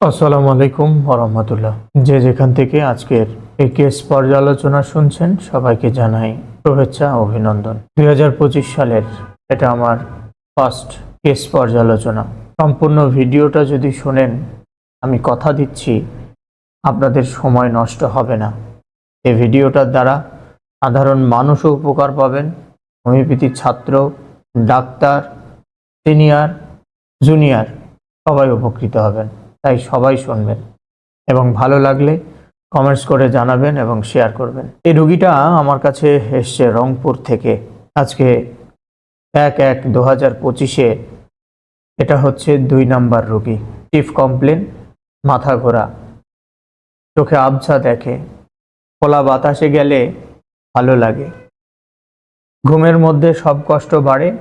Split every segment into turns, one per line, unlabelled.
আসসালামু আলাইকুম রহমতুল্লাহ যে যেখান থেকে আজকের এই কেস পর্যালোচনা শুনছেন, সবাইকে জানাই শুভেচ্ছা অভিনন্দন। দুই হাজার পঁচিশ সালের এটা আমার ফার্স্ট কেস পর্যালোচনা। সম্পূর্ণ ভিডিওটা যদি শোনেন, আমি কথা দিচ্ছি, আপনাদের সময় নষ্ট হবে না। এই ভিডিওটার দ্বারা সাধারণ মানুষও উপকার পাবেন। হোমিওপ্যাথির ছাত্র, ডাক্তার, সিনিয়র, জুনিয়র, সবাই উপকৃত হবেন। তাই সবাই শুনবেন। এবং ভালো লাগলে কমেন্টস করে জানাবেন এবং শেয়ার করবেন। এই রুগীটা আমার কাছে এসছে রংপুর থেকে। আজকে এক এক দু হাজার পঁচিশে এটা হচ্ছে দুই নাম্বার রুগী। চিফ কমপ্লেন মাথা ঘোরা। চোখে আবছা দেখে। খোলা বাতাসে গেলে ভালো লাগে। ঘুমের মধ্যে সব কষ্ট বাড়ে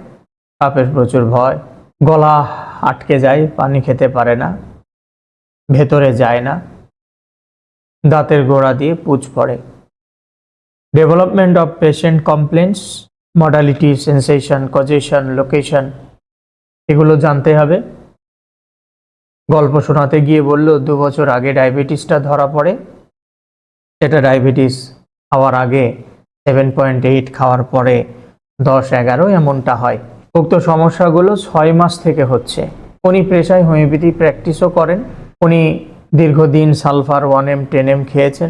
সাপের প্রচুর ভয়। গলা আটকে যায়, পানি খেতে পারে না। ভেতরে যায় না। দাঁতের গোড়া দিয়ে পুজ পড়ে। Development of patient complaints modality sensation causation location এগুলো জানতে হবে। গল্প শোনাতে গিয়ে বলল, দু বছর আগে ডায়াবেটিসটা ধরা পড়ে। সেটা ডায়াবেটিস খাওয়ার আগে সেভেন পয়েন্ট এইট খাওয়ার পরে দশ এগারো এমনটা হয়। উক্ত সমস্যাগুলো ছয় মাস থেকে হচ্ছে। উনি পেশায় হোমিওপ্যাথি প্র্যাকটিসও করেন। উনি দীর্ঘদিন sulphur one M, ten M খেয়েছেন,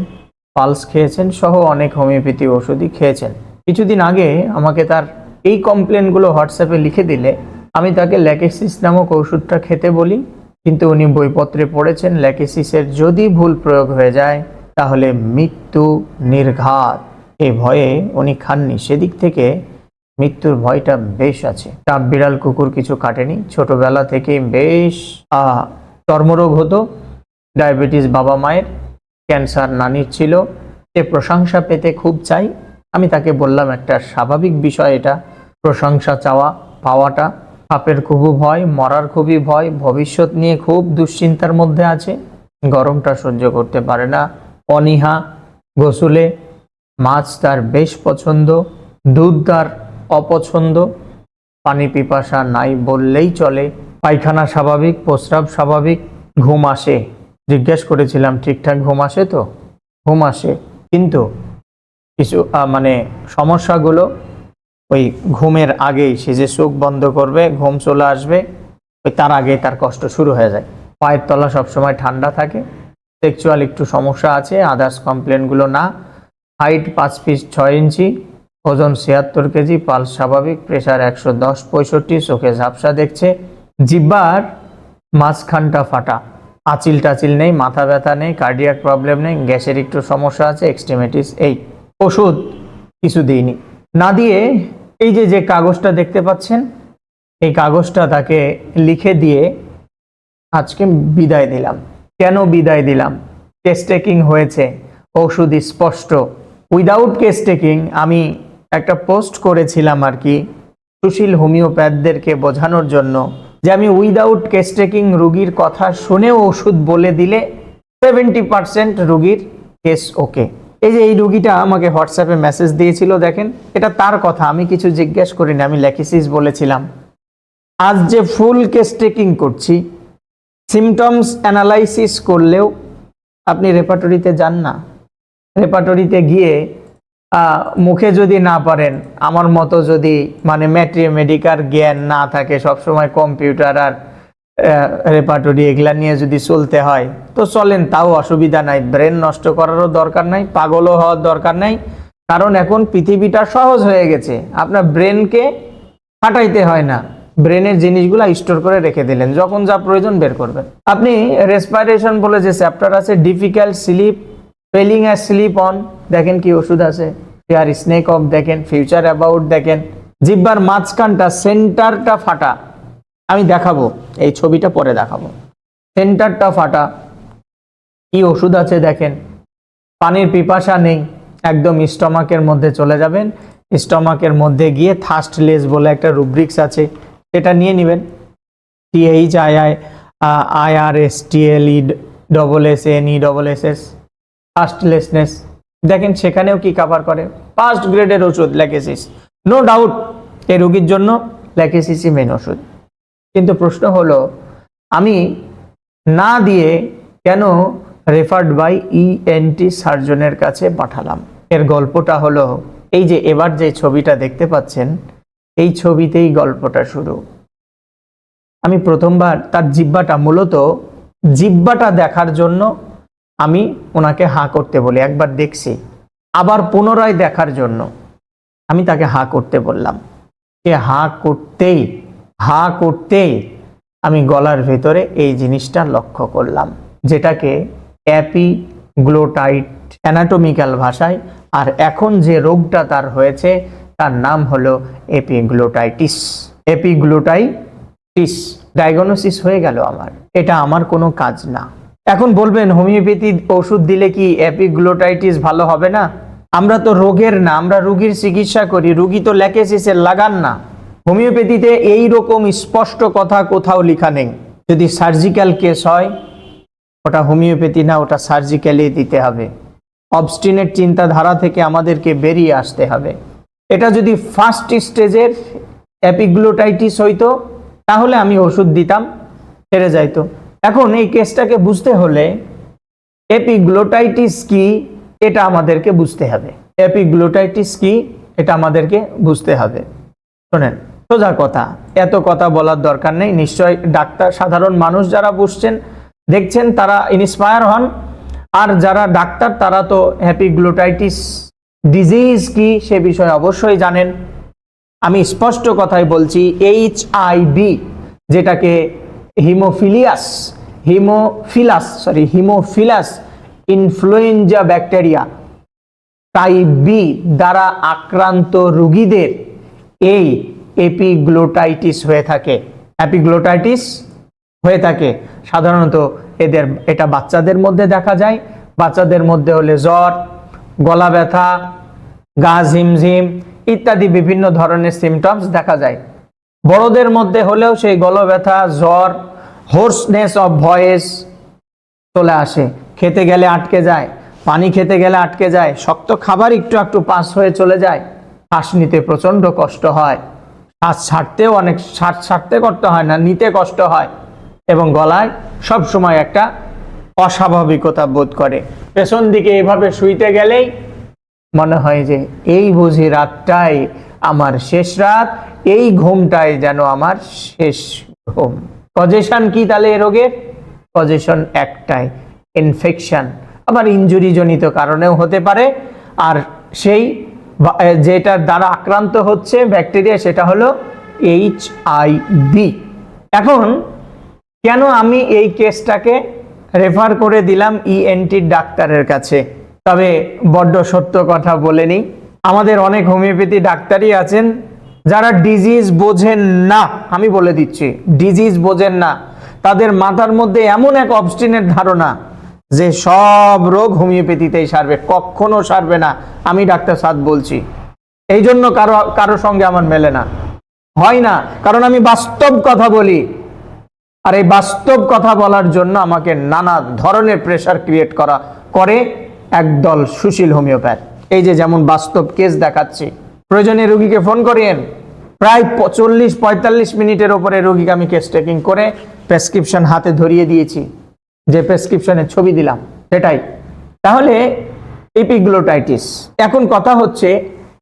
পালস খেয়েছেন, সহ অনেক হোমিওপ্যাথি ওষুধই খেয়েছেন। কিছুদিন আগে আমাকে তার এই কমপ্লেনগুলো হোয়াটসঅ্যাপে লিখে দিলে, আমি তাকে ল্যাকেসিস নামক ওষুধটা খেতে বলি, কিন্তু উনি বইপত্রে পড়েছেন ল্যাকেসিসের যদি ভুল প্রয়োগ হয়ে যায়, তাহলে মৃত্যু নির্ঘাত। এই ভয়ে উনি খাননি। সেদিক থেকে মৃত্যুর ভয়টা বেশ আছে। চাপ বিড়াল কুকুর কিছু কাটেনি। ছোটবেলা থেকেই বেশ চর্মরোগ হতো, ডায়াবেটিস বাবা মায়ের, ক্যান্সার নানির ছিল। সে প্রশংসা পেতে খুব চাই। আমি তাকে বললাম, একটা স্বাভাবিক বিষয় এটা। প্রশংসা চাওয়া, পাওয়াটা। সাপের খুবই ভয়, মরার খুবই ভয়। ভবিষ্যৎ নিয়ে খুব দুশ্চিন্তার মধ্যে আছে। গরমটা সহ্য করতে পারে না। অনীহা, গোসলে। মাছ তার বেশ পছন্দ, দুধ তার অপছন্দ। পানি পিপাসা নাই বললেই চলে। পায়খানা স্বাভাবিক, প্রস্রাব স্বাভাবিক, ঘুম আসে। জিজ্ঞেস করেছিলাম, ঠিকঠাক ঘুম আসে তো? ঘুম আসে। কিন্তু কিছু মানে সমস্যাগুলো ওই ঘুমের আগেই, সে যে চোখ বন্ধ করবে, ঘুম চলে আসবে, ওই তার আগে তার কষ্ট শুরু হয়ে যায়। পায়ের তলা সবসময় ঠান্ডা থাকে সেক্সুয়াল একটু সমস্যা আছে আদার্স কমপ্লেনগুলো না। হাইট পাঁচ পিস ছয় ইঞ্চি, ওজন ছিয়াত্তর কেজি পালস স্বাভাবিক প্রেশার একশো দশ পঁয়ষট্টি, চোখে ঝাপসা দেখছে। জিব্বার মাঝখানটা ফাটা। আচিল টাচিল নেই, মাথা ব্যথা নেই কার্ডিয়াক প্রবলেম নেই, গ্যাসের একটু সমস্যা আছে এক্সট্রিমিটিস এই। ওষুধ কিছু দিইনি। না দিয়ে এই যে যে কাগজটা দেখতে পাচ্ছেন, এই কাগজটা তাকে লিখে দিয়ে আজকে বিদায় দিলাম কেন বিদায় দিলাম কেস টেকিং হয়েছে, ওষুধ স্পষ্ট। উইদাউট কেস টেকিং আমি একটা পোস্ট করেছিলাম আর কি, সুশীল হোমিওপ্যাথদেরকে বোঝানোর জন্য। যে আমি উইদাউট কেস টেকিং রুগীর কথা শুনেও ওষুধ বলে দিলে সেভেন্টি পার্সেন্ট রুগীর কেস ওকে এই যে এই রুগীটা আমাকে হোয়াটসঅ্যাপে মেসেজ দিয়েছিল, দেখেন, এটা তার কথা, আমি কিছু জিজ্ঞেস করিনি, আমি ল্যাকিসিস বলেছিলাম। আজ যে ফুল কেস টেকিং করছি সিমটমস অ্যানালাইসিস করলেও আপনি রেপাটরিতে যান না। রেপাটরিতে গিয়ে মুখে যদি না পারেন, আমার মতো যদি মানে ম্যাট্রিমেডিকার জ্ঞান না থাকে, সবসময় কম্পিউটার আর রেপাটরি এগুলা নিয়ে যদি চলতে হয়, তো চলেন, তাও অসুবিধা নাই। ব্রেন নষ্ট করারও দরকার নাই, পাগলও হওয়ার দরকার নাই, কারণ এখন পৃথিবীটা সহজ হয়ে গেছে। আপনার ব্রেনকে হাঁটাইতে হয় না। ব্রেনের জিনিসগুলো স্টোর করে রেখে দিলেন, যখন যা প্রয়োজন বের করবেন। আপনি রেসপাইরেশন বলে যে চ্যাপ্টার আছে, difficult sleep falling as sleep on দেখেন কি ওষুধ আছে। ফিয়ার স্নেক অফ দেখেন ফিউচার অ্যাবাউট দেখেন। জিব্বার মাঝখানটা সেন্টারটা ফাটা। আমি দেখাবো, এই ছবিটা পরে দেখাবো। সেন্টারটা ফাটা। কি ওষুধ আছে, দেখেন। পানির পিপাসা নেই, একদম স্টমাকের মধ্যে চলে যাবেন। স্টমাকের মধ্যে গিয়ে থার্স্ট লেস বলে একটা রুব্রিক্স আছে, সেটা নিয়ে নেবেন। T H I I I R S T L E double S N E double S S thirstlessness দেখেন সেখানেও কি কাভার করে? ফার্স্ট গ্রেডের ওষুধ ল্যাকেসিস নো ডাউট এই রোগীর জন্য ল্যাকেসিসই মেন ওষুধ। কিন্তু প্রশ্ন হলো, আমি না দিয়ে কেন রেফার্ড বাই ইএনটি সার্জনের কাছে পাঠালাম? এর গল্পটা হলো, এই যে এবার যে ছবিটা দেখতে পাচ্ছেন, এই ছবিতেই গল্পটা শুরু। আমি প্রথমবার তার জিব্বাটা মূলত জিব্বাটা দেখার জন্য আমি ওনাকে হাঁ করতে বলি, একবার দেখছি। আবার পুনরায় দেখার জন্য আমি তাকে হাঁ করতে বললাম। সে হাঁ করতেই হাঁ করতেই আমি গলার ভেতরে এই জিনিসটা লক্ষ্য করলাম, যেটাকে অ্যাপিগ্লোটাইট অ্যানাটমিক্যাল ভাষায়, আর এখন যে রোগটা তার হয়েছে, তার নাম হলো এপিগ্লোটাইটিস এপিগ্লোটাইটিস ডায়াগনোসিস হয়ে গেল আমার। এটা আমার কোনো কাজ না। এখন বলবেন, হোমিওপ্যাথি ওষুধ দিলে কি অ্যাপিগ্লোটাইটিস ভালো হবে না? আমরা তো রোগের না, আমরা রুগীর চিকিৎসা করি, রুগী তো ল্যাকেসিসের লাগান না। হোমিওপ্যাথিতে এই রকম স্পষ্ট কথা কোথাও লেখা নেই। যদি সার্জিক্যাল কেস হয়, ওটা হোমিওপ্যাথি না, ওটা সার্জিক্যালি দিতে হবে। অবস্টিনেট চিন্তাধারা থেকে আমাদেরকে বেরিয়ে আসতে হবে। এটা যদি ফার্স্ট স্টেজের অ্যাপিগ্লোটাইটিস হইতো, তাহলে আমি ওষুধ দিতাম, সেরে যাইতো। এখন এই কেসটাকে বুঝতে হলে এপিগ্লোটাইটিস কি, এটা আমাদেরকে বুঝতে হবে। এপিগ্লোটাইটিস কি, এটা আমাদেরকে বুঝতে হবে। শোনেন, সোজা কথা, এত কথা বলার দরকার নেই। নিশ্চয় ডাক্তার, সাধারণ মানুষ যারা বুঝছেন, দেখছেন, তারা ইন্সপায়ার হন। আর যারা ডাক্তার, তারা তো হ্যাপিগ্লোটাইটিস ডিজিজ কি, সে বিষয়ে অবশ্যই জানেন। আমি স্পষ্ট কথাই বলছি এইচ আই বি যেটাকে haemophilius, haemophilus sorry haemophilus influenza bacteria type B দ্বারা আক্রান্ত রোগীদের এই এপিগ্লোটাইটিস হয়ে থাকে। অ্যাপিগ্লোটাইটিস হয়ে থাকে। সাধারণত এদের, এটা বাচ্চাদের মধ্যে দেখা যায়। বাচ্চাদের মধ্যে হলে জ্বর গলা ব্যথা গা ঝিমঝিম ইত্যাদি বিভিন্ন ধরনের সিমটমস দেখা যায়। বড়দের মধ্যে হলেও সেই গলা ব্যথা জ্বর হোর্সনেস অফ ভয়েস চলে আসে। খেতে গেলে আটকে যায়, পানি খেতে গেলে আটকে যায়, শক্ত খাবার একটু একটু পাস হয়ে চলে যায়, শ্বাস নিতে প্রচণ্ড কষ্ট হয়। শ্বাস ছাড়তেও অনেক, শ্বাস ছাড়তে করতে হয় না, নিতে কষ্ট হয় এবং গলায় সব সময় একটা অস্বাভাবিকতা বোধ করে। পেছন দিকে এভাবে শুইতে গেলেই মনে হয় যে, এই বুঝি রাতটাই আমার শেষ রাত এই ঘুমটাই যেন আমার শেষ ঘুম। কজেশন কি তাহলে এ রোগের? পজিশন একটাই ইনফেকশন আবার ইনজুরি জনিত কারণেও হতে পারে। আর সেই যেটার দ্বারা আক্রান্ত হচ্ছে ব্যাকটেরিয়া সেটা হলো এইচ আই বি এখন কেন আমি এই কেসটাকে রেফার করে দিলাম ইএনটির ডাক্তারের কাছে? তবে বড্ড সত্য কথা বলে নিই। আমাদের অনেক হোমিওপ্যাথি ডাক্তারই আছেন। যারা ডিজিজ বোঝেন না, আমি বলে দিচ্ছি ডিজিজ বোঝেন না, তাদের মাথার মধ্যে এমন এক অবস্টিনের ধারণা যে সব রোগ হোমিওপ্যাথিতেই সারবে, কখনো সারবে না। আমি ডাক্তার সাদ বলছি, এই জন্য কারও কারও সঙ্গে আমার মেলে না। হয় না, কারণ আমি বাস্তব কথা বলি। আর এই বাস্তব কথা বলার জন্য আমাকে নানা ধরনের প্রেশার ক্রিয়েট করা করে একদল সুশীল হোমিওপ্যাথ। এই যে যেমন বাস্তব কেস দেখাচ্ছি প্রয়োজনে রুগীকে ফোন করিয়েন। প্রায় চল্লিশ, পঁয়তাল্লিশ মিনিটের ওপরে রুগীকে আমি কেস টেকিং করে প্রেসক্রিপশন হাতে ধরিয়ে দিয়েছি। যে প্রেসক্রিপশনের ছবি দিলাম, সেটাই। তাহলে এপিগ্লোটাইটিস এখন কথা হচ্ছে,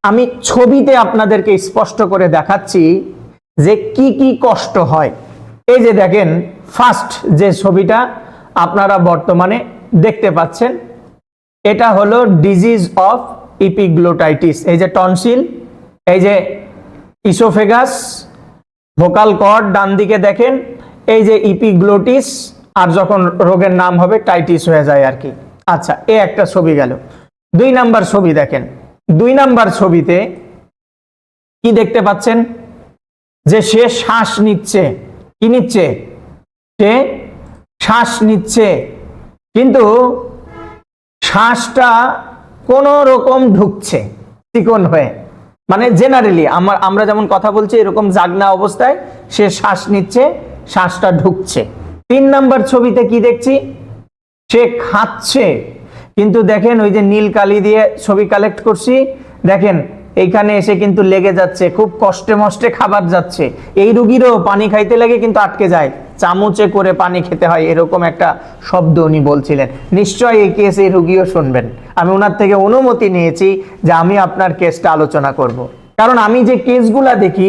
আমি ছবিতে আপনাদেরকে স্পষ্ট করে দেখাচ্ছি যে কি কি কষ্ট হয়। এই যে দেখেন ফার্স্ট যে ছবিটা আপনারা বর্তমানে দেখতে পাচ্ছেন, এটা হলো ডিজিজ অফ ইপিগ্লোটাইটিস এই যে টনসিল এই যে ইসোফেগাস ভোকাল কর্ড ডান দিকে দেখেন, এই যে ইপিগ্লোটিস আর যখন রোগের নাম হবে টাইটিস হয়ে যায় আর কি। আচ্ছা এ একটা ছবি গেল। দুই নাম্বার ছবি দেখেন। দুই নাম্বার ছবিতে কি দেখতে পাচ্ছেন? যে সে শ্বাস নিচ্ছে। কি নিচ্ছে? সে শ্বাস নিচ্ছে। কিন্তু শ্বাসটা কোনো রকম ঢুকছে, চিকন হয়ে। মানে জেনারেলি আমার, আমরা যেমন কথা বলছি, এরকম জাগনা অবস্থায় সে শ্বাস নিচ্ছে, শ্বাসটা ঢুকছে। তিন নাম্বার ছবিতে কি দেখছি? সে খাচ্ছে। কিন্তু দেখেন ওই যে নীল কালি দিয়ে ছবি কালেক্ট করছি। দেখেন, এইখানে এসে কিন্তু লেগে যাচ্ছে, খুব কষ্টে মষ্টে খাবার যাচ্ছে। এই রুগীরও পানি খাইতে লাগে, কিন্তু আটকে যায়। চামচে করে পানি খেতে হয়, এরকম একটা শব্দ উনি বলছিলেন। নিশ্চয়ই এই কেস এই রুগীও শুনবেন। আমি ওনার থেকে অনুমতি নিয়েছি যে আমি আপনার কেসটা আলোচনা করব। কারণ আমি যে কেসগুলা দেখি,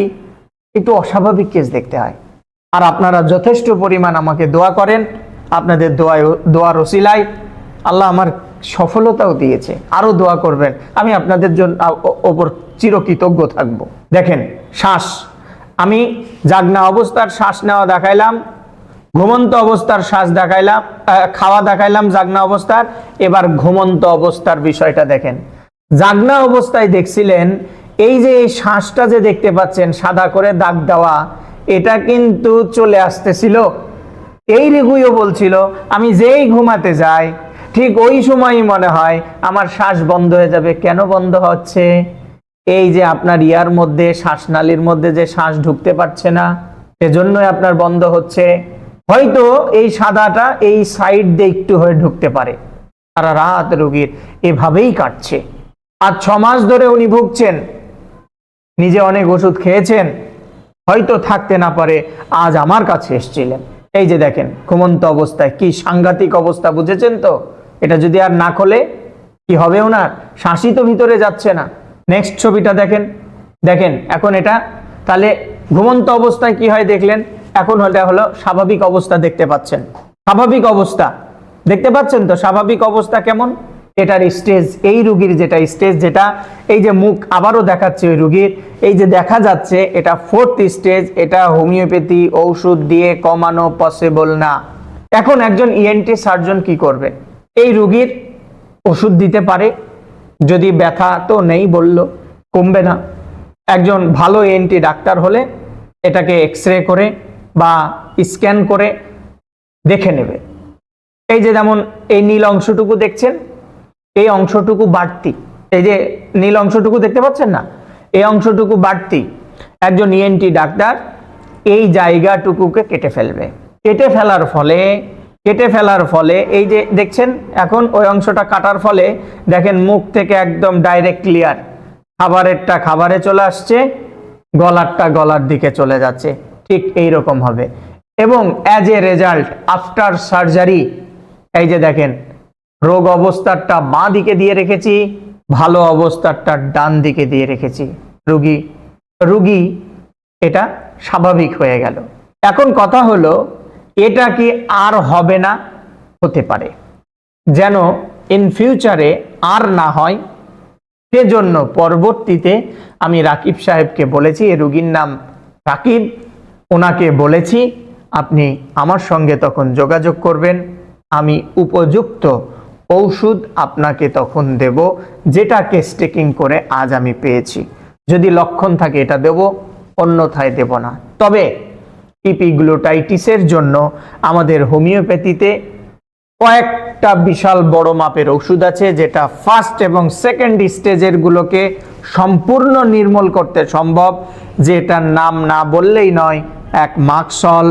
একটু অস্বাভাবিক কেস দেখতে হয়। আর আপনারা যথেষ্ট পরিমাণ আমাকে দোয়া করেন, আপনাদের দোয়ায় দোয়ার ওসিলায় আল্লাহ আমার সফলতাও দিয়েছে। আরও দোয়া করবেন, আমি আপনাদের জন্য ওপর চিরকৃতজ্ঞ থাকব। দেখেন, শ্বাস। আমি জাগনা অবস্থার শ্বাস নেওয়া দেখাইলাম। ঘুমন্ত অবস্থার শ্বাস দেখাইলাম খাওয়া দেখাইলাম জাগনা অবস্থার। এবার ঘুমন্ত অবস্থার বিষয়টা দেখেন। জাগনা অবস্থায় দেখছিলেন, এই যে এই শ্বাসটা যে দেখতে পাচ্ছেন, সাদা করে দাগ দেওয়া, এটা কিন্তু চলে আসতেছিল। এই রেগুইও বলছিল, আমি যেই ঘুমাতে যাই, ঠিক ওই সময়ই মনে হয় আমার শ্বাস বন্ধ হয়ে যাবে। কেন বন্ধ হচ্ছে? এই যে আপনার ইয়ার মধ্যে, শ্বাসনালীর মধ্যে যে শ্বাস ঢুকতে পারছে না, সেজন্যই আপনার বন্ধ হচ্ছে। হয়তো এই সাদাটা এই সাইড দিয়ে একটু হয়ে ঢুকতে পারে। সারা রাত রোগীর এভাবেই কাটছে। আর ছ মাস ধরে উনি ভুগছেন। নিজে অনেক ওষুধ খেয়েছেন। হয়তো থাকতে না পারে, আজ আমার কাছে এসেছিলেন। এই যে দেখেন, ঘুমন্ত অবস্থায় কি সাংঘাতিক অবস্থা, বুঝেছেন তো? এটা যদি আর না খোলে, কি হবে ওনার? শ্বাসই তো ভিতরে যাচ্ছে না। নেক্সট ছবিটা দেখেন। দেখেন, এখন এটা, তাহলে ঘুমন্ত অবস্থায় কি হয় দেখলেন? এখন এটা হলো স্বাভাবিক অবস্থা দেখতে পাচ্ছেন। স্বাভাবিক অবস্থা। দেখতে পাচ্ছেন তো স্বাভাবিক অবস্থা কেমন? এটার স্টেজ, এই রুগীর যেটা স্টেজ, যেটা এই যে মুখ আবারও দেখাচ্ছে ওই রুগীর, এই যে দেখা যাচ্ছে এটা ফোর্থ স্টেজ এটা হোমিওপ্যাথি ঔষধ দিয়ে কমানো পসিবল না। এখন একজন ইএনটি সার্জন কি করবে? এই রুগীর ওষুধ দিতে পারে, যদি ব্যথা তো নেই বলল, কমবে না। একজন ভালো এনটি ডাক্তার হলে এটাকে এক্স রে করে বা স্ক্যান করে দেখে নেবে। এই যে যেমন এই নীল অংশটুকু দেখছেন, এই অংশটুকু বাড়তি। এই যে নীল অংশটুকু দেখতে পাচ্ছেন না? এই অংশটুকু বাড়তি। একজন ইএনটি ডাক্তার এই জায়গাটুকুকে কেটে ফেলবে। কেটে ফেলার ফলে, কেটে ফেলার ফলে এই যে দেখছেন, এখন ওই অংশটা কাটার ফলে দেখেন মুখ থেকে একদম ডাইরেক্ট ক্লিয়ার খাবারেরটা খাবারে চলে আসছে, গলারটা গলার দিকে চলে যাচ্ছে। ঠিক এই রকম হবে। এবং as a result after surgery এই যে দেখেন, রোগ অবস্থারটা বাঁ দিকে দিয়ে রেখেছি, ভালো অবস্থারটা ডান দিকে দিয়ে রেখেছি। রুগী রুগী, এটা স্বাভাবিক হয়ে গেল। এখন কথা হলো, এটা কি আর হবে না? হতে পারে। যেন ইন ফিউচারে আর না হয়, সেজন্য পরবর্তীতে আমি রাকিব সাহেবকে বলেছি রুগীর নাম রাকিব ওনাকে বলেছি, আপনি আমার সঙ্গে তখন যোগাযোগ করবেন। আমি উপযুক্ত ঔষধ আপনাকে তখন দেব, যেটা কেস টেকিং করে আজ আমি পেয়েছি। যদি লক্ষণ থাকে এটা দেব, অন্যথায় দেব না। তবে ইপিগ্লুটাইটিসের জন্য আমাদের হোমিওপ্যাথিতে কয়েকটা বিশাল বড় মাপের ওষুধ আছে, যেটা ফার্স্ট এবং সেকেন্ড স্টেজের গুলোকে সম্পূর্ণ নির্মূল করতে সম্ভব। যেটার নাম না বললেই নয় এক মাক্সল,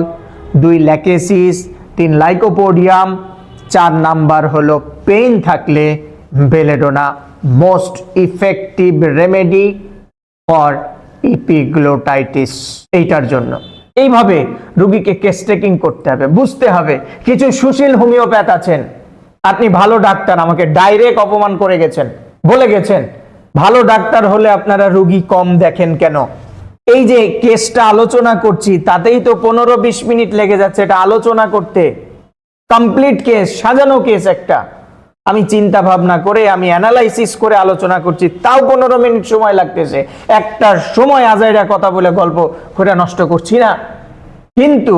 দুই ল্যাকেসিস, তিন লাইকোপোডিয়াম, চার নাম্বার হলো পেইন থাকলে belladonna most effective remedy for epiglottitis এইটার জন্য। এইভাবে রুগীকে কেস টেকিং করতে হবে, বুঝতে হবে। কিছু সুশীল হোমিওপ্যাথ আছেন, আপনি ভালো ডাক্তার, আমাকে ডাইরেক্ট অপমান করে গেছেন, বলে গেছেন। ভালো ডাক্তার হলে আপনারা রুগী কম দেখেন কেন? এই যে কেসটা আলোচনা করছি, তাতেই তো পনেরো বিশ মিনিট লেগে যাচ্ছে এটা আলোচনা করতে। কমপ্লিট কেস সাজানো কেস একটা। আমি চিন্তা ভাবনা করে, আমি অ্যানালাইসিস করে আলোচনা করছি, তাও পনেরো মিনিট সময় লাগতেছে। একটা সময় আজাইরা কথা বলে গল্প করে নষ্ট করছি না। কিন্তু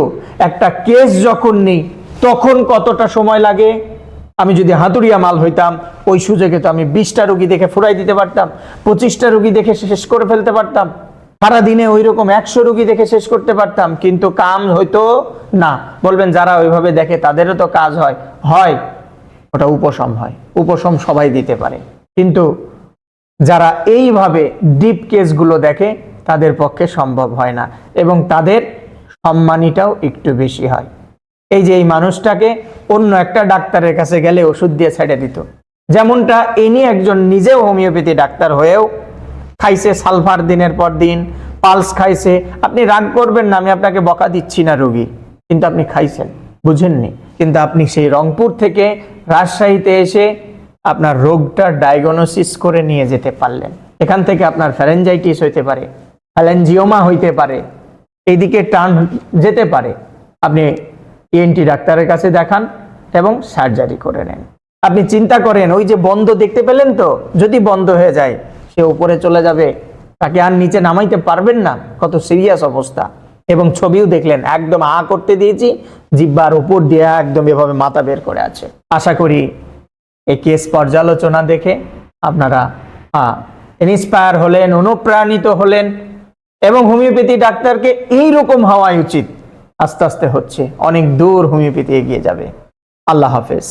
একটা কেস যখন নেই, তখন কতটা সময় লাগে? আমি যদি হাতুড়িয়া মাল হইতাম, ওই সুযোগে তো আমি বিশটা রুগী দেখে ফুরাই দিতে পারতাম, পঁচিশটা রুগী দেখে শেষ করে ফেলতে পারতাম। সারাদিনে ওই রকম একশো রুগী দেখে শেষ করতে পারতাম, কিন্তু কাম হয়তো না। বলবেন যারা ওইভাবে দেখে, তাদেরও তো কাজ হয়। হয়, ওটা উপশম হয়। উপশম সবাই দিতে পারে। কিন্তু যারা এইভাবে ডিপ কেসগুলো দেখে, তাদের পক্ষে সম্ভব হয় না। এবং তাদের সম্মানীটাও একটু বেশি হয়। এই যে এই মানুষটাকে অন্য একটা ডাক্তারের কাছে গেলে ওষুধ দিয়ে ছেড়ে দিত। যেমনটা ইনি একজন নিজেও হোমিওপ্যাথি ডাক্তার হয়েও খাইছে সালফার দিনের পর দিন, পালস খাইছে। আপনি রাগ করবেন না, আমি আপনাকে বকা দিচ্ছি না, রোগী। কিন্তু আপনি খাইছেন, বুঝেননি। কিন্তু আপনি সেই রংপুর থেকে রাজশাহীতে এসে আপনার রোগটা ডায়াগনোসিস করে নিয়ে যেতে পারলেন। এখান থেকে আপনার ফ্যারেঞ্জাইটিস হইতে পারে ফ্যালেঞ্জিওমা হইতে পারে, এইদিকে টান যেতে পারে। আপনি ইএনটি ডাক্তারের কাছে দেখান এবং সার্জারি করে নেন। আপনি চিন্তা করেন, ওই যে বন্ধ দেখতে পেলেন তো? যদি বন্ধ হয়ে যায় সে উপরে চলে যাবে, তাকে আর নিচে নামাইতে পারবেন না। কত সিরিয়াস অবস্থা। এবং ছবিও দেখলেন, একদম আ করতে দিয়েছি, জিব্বার উপর দিয়ে একদম এভাবে মাথা বের করে আছে। আশা করি এই কেস পর্যালোচনা দেখে আপনারা ইন্সপায়ার হলেন, অনুপ্রাণিত হলেন এবং হোমিওপ্যাথি ডাক্তারকে এই রকম হওয়াই উচিত। আস্তে আস্তে হচ্ছে। অনেক দূর হোমিওপ্যাথি এগিয়ে যাবে। আল্লাহ হাফেজ।